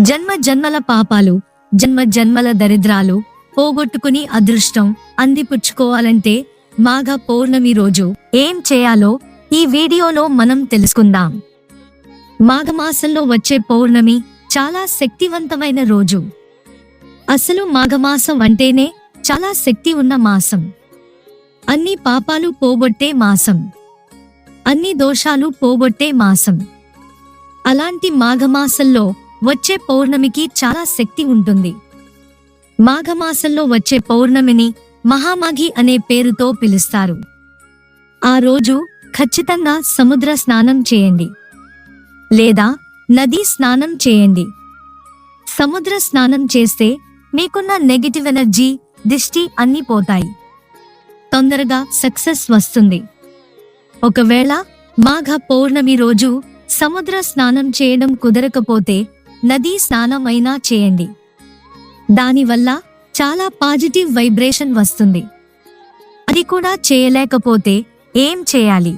జన్మ జన్మల పాపాలు జన్మ జన్మల దరిద్రాలు పోగొట్టుకుని అదృష్టం అందిపుచ్చుకోవాలంటే మాఘ పౌర్ణమి రోజు ఏం చేయాలో ఈ వీడియోలో మనం తెలుసుకుందాం. మాఘమాసంలో వచ్చే పౌర్ణమి చాలా శక్తివంతమైన రోజు. అసలు మాఘమాసం అంటేనే చాలా శక్తి ఉన్న మాసం. అన్ని పాపాలు పోగొట్టే మాసం. అన్ని దోషాలు పోగొట్టే మాసం. అలాంటి మాఘమాసంలో వచ్చే పౌర్ణమికి చాలా శక్తి ఉంటుంది. మాఘమాసంలో వచ్చే పౌర్ణమిని మహామాఘి అనే పేరుతో పిలుస్తారు. ఆ రోజు ఖచ్చితంగా సముద్ర స్నానం చేయండి. లేదా నదీ స్నానం చేయండి. సముద్ర స్నానం చేస్తే మీకున్న నెగిటివ్ ఎనర్జీ దిష్టి అన్నీ పోతాయి. తొందరగా సక్సెస్ వస్తుంది. ఒకవేళ మాఘ పౌర్ణమి రోజు సముద్ర స్నానం చేయడం కుదరకపోతే నదీ స్నానం అయినా చేయండి దానివల్ల చాలా పాజిటివ్ వైబ్రేషన్ వస్తుంది. అది కూడా చేయలేకపోతే ఏం చేయాలి?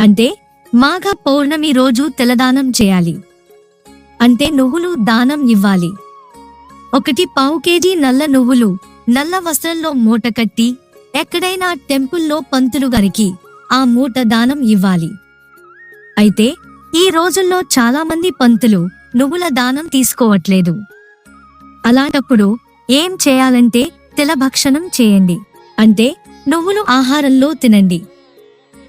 అంటే మాఘ పౌర్ణమి రోజు తెలదానం చేయాలి. అంటే నువ్వులు దానం ఇవ్వాలి. ఒకటి పావు కేజీ నల్ల నువ్వులు నల్ల వస్త్రంలో మూట కట్టి ఎక్కడైనా టెంపుల్లో పంతులు గారికి ఆ మూట దానం ఇవ్వాలి. అయితే ఈ రోజుల్లో చాలా మంది పంతులు నువ్వుల దానం తీసుకోవట్లేదు. అలాంటప్పుడు ఏం చేయాలంటే తిలభక్షణం చేయండి. అంటే నువ్వులు ఆహారంలో తినండి.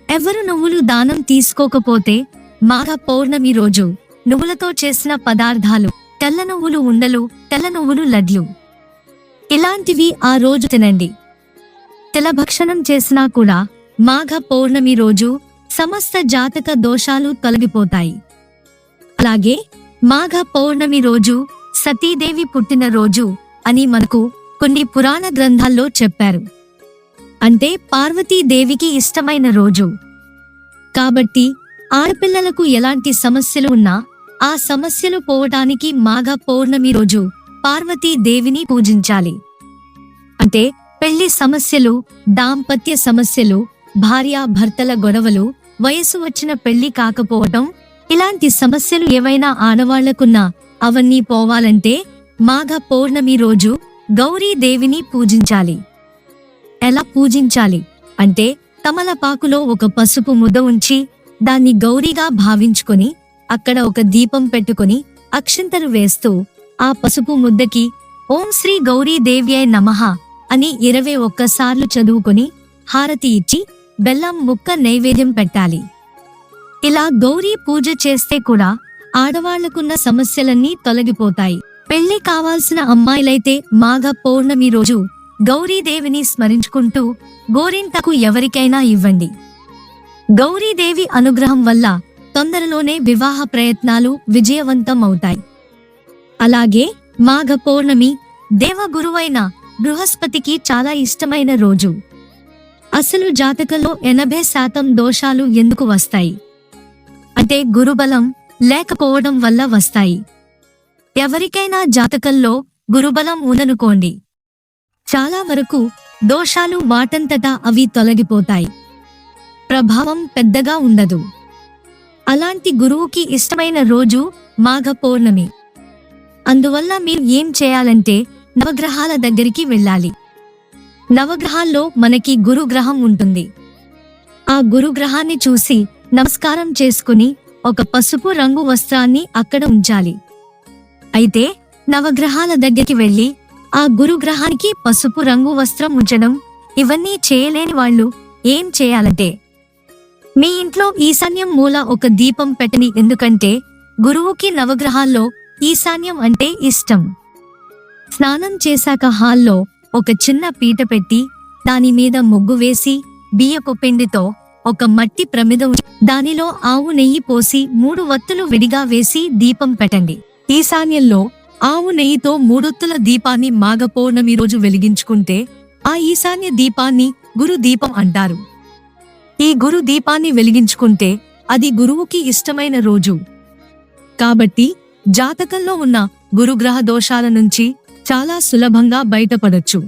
ఎవరు నువ్వులు దానం తీసుకోకపోతే మాఘ పౌర్ణమి రోజు నువ్వులతో చేసిన పదార్థాలు తెల్ల నువ్వులు ఉండలు తెల్ల నువ్వులు లడ్లు. ఇలాంటివి ఆ రోజు తినండి. తిలభక్షణం చేసినా కూడా మాఘ పౌర్ణమి రోజు సమస్త జాతక దోషాలు తొలగిపోతాయి. అలాగే మాఘ పౌర్ణమి రోజు సతీదేవి పుట్టిన రోజు అని మనకు కొన్ని పురాణ గ్రంథాల్లో చెప్పారు. అంటే పార్వతీదేవికి ఇష్టమైన రోజు. కాబట్టి ఆడపిల్లలకు ఎలాంటి సమస్యలు ఉన్నా ఆ సమస్యలు పోవటానికి మాఘ పౌర్ణమి రోజు పార్వతీదేవిని పూజించాలి. అంటే పెళ్ళి సమస్యలు దాంపత్య సమస్యలు భార్యాభర్తల గొడవలు వయసు వచ్చిన పెళ్ళి కాకపోవటం ఇలాంటి సమస్యలు ఏవైనా ఆడవాళ్ళకున్నా అవన్నీ పోవాలంటే మాఘ పౌర్ణమి రోజు గౌరీదేవిని పూజించాలి. ఎలా పూజించాలి? అంటే తమలపాకులో ఒక పసుపు ముద్ద ఉంచి దాన్ని గౌరీగా భావించుకొని అక్కడ ఒక దీపం పెట్టుకుని అక్షింతలు వేస్తూ ఆ పసుపు ముద్దకి ఓం శ్రీ గౌరీదేవ్యై నమః అని ఇరవై ఒక్కసార్లు చదువుకొని హారతి ఇచ్చి బెల్లం ముక్క నైవేద్యం పెట్టాలి. ఇలా గౌరీ పూజ చేస్తే కూడా ఆడవాళ్ళకున్న సమస్యలన్నీ తొలగిపోతాయి. పెళ్ళి కావాల్సిన అమ్మాయిలైతే మాఘ పౌర్ణమి రోజు గౌరీదేవిని స్మరించుకుంటూ గోరింతకు ఎవరికైనా ఇవ్వండి. గౌరీదేవి అనుగ్రహం వల్ల తొందరలోనే వివాహ ప్రయత్నాలు విజయవంతం అవుతాయి అలాగే మాఘ పౌర్ణమి దేవగురువైన బృహస్పతికి చాలా ఇష్టమైన రోజు. అసలు జాతకంలో ఎనభై శాతం దోషాలు ఎందుకు వస్తాయి? అంటే గురుబలం లేకపోవడం వల్ల వస్తాయి. ఎవరికైనా జాతకంలో గురుబలం ఉందనుకోండి. చాలా వరకు దోషాలు వాటంతటా అవి తొలగిపోతాయి. ప్రభావం పెద్దగా ఉండదు. అలాంటి గురువుకి ఇష్టమైన రోజు మాఘ పౌర్ణమి. అందువల్ల మీరు ఏం చేయాలంటే నవగ్రహాల దగ్గరికి వెళ్ళాలి. నవగ్రహాల్లో మనకి గురుగ్రహం ఉంటుంది. ఆ గురుగ్రహాన్ని చూసి నమస్కారం చేసుకుని ఒక పసుపు రంగు వస్త్రాన్ని అక్కడ ఉంచాలి. అయితే నవగ్రహాల దగ్గరికి వెళ్ళి ఆ గురుగ్రహానికి పసుపు రంగు వస్త్రం ఉంచడం ఇవన్నీ చేయలేని వాళ్ళు ఏం చేయాలంటే మీ ఇంట్లో ఈశాన్యం మూల ఒక దీపం పెట్టని ఎందుకంటే గురువుకి నవగ్రహాల్లో ఈశాన్యం అంటే ఇష్టం. స్నానం చేశాక హాల్లో ఒక చిన్న పీట పెట్టి దాని మీద ముగ్గు వేసి బియ్యపు పిండితో ఒక మట్టి ప్రమిద దానిలో ఆవు నెయ్యి పోసి మూడు వత్తులు విడిగా వేసి దీపం పెట్టండి. ఈశాన్యంలో ఆవు నెయ్యితో మూడొత్తుల దీపాన్ని మాఘ పౌర్ణమి రోజు వెలిగించుకుంటే ఆ ఈశాన్య దీపాన్ని గురు దీపం అంటారు. ఈ గురు దీపాన్ని వెలిగించుకుంటే అది గురువుకి ఇష్టమైన రోజు. కాబట్టి జాతకంలో ఉన్న గురుగ్రహ దోషాల నుంచి చాలా సులభంగా బయటపడొచ్చు.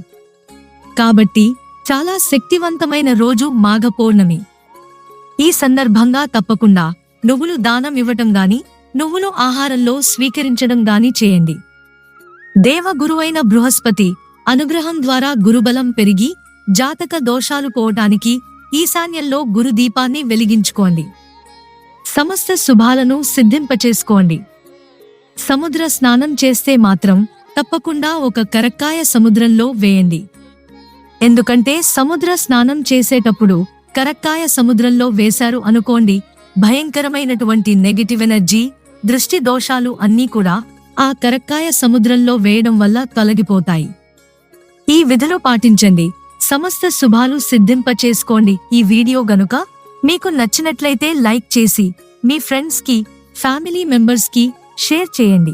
కాబట్టి చాలా శక్తివంతమైన రోజు మాఘ పౌర్ణమి ఈ సందర్భంగా తప్పకుండా నువ్వులు దానం ఇవ్వటం గాని నువ్వులు ఆహారంలో స్వీకరించడం గాని చేయండి. దేవ గురువైన బృహస్పతి అనుగ్రహం ద్వారా గురుబలం పెరిగి జాతక దోషాలు పోవటానికి ఈశాన్యంలో గురు దీపాన్ని వెలిగించుకోండి. సమస్త శుభాలను సిద్ధింపచేసుకోండి. సముద్ర స్నానం చేస్తే మాత్రం తప్పకుండా ఒక కరక్కాయ సముద్రంలో వేయండి. ఎందుకంటే సముద్ర స్నానం చేసేటప్పుడు కరక్కాయ సముద్రంలో వేశారు అనుకోండి భయంకరమైనటువంటి నెగటివ్ ఎనర్జీ దృష్టి దోషాలు అన్నీ కూడా ఆ కరక్కాయ సముద్రంలో వేయడం వల్ల తొలగిపోతాయి. ఈ విధులు పాటించండి. సమస్త శుభాలు సిద్ధింపచేసుకోండి. ఈ వీడియో గనుక మీకు నచ్చినట్లయితే లైక్ చేసి మీ ఫ్రెండ్స్కి ఫ్యామిలీ మెంబర్స్కి షేర్ చేయండి.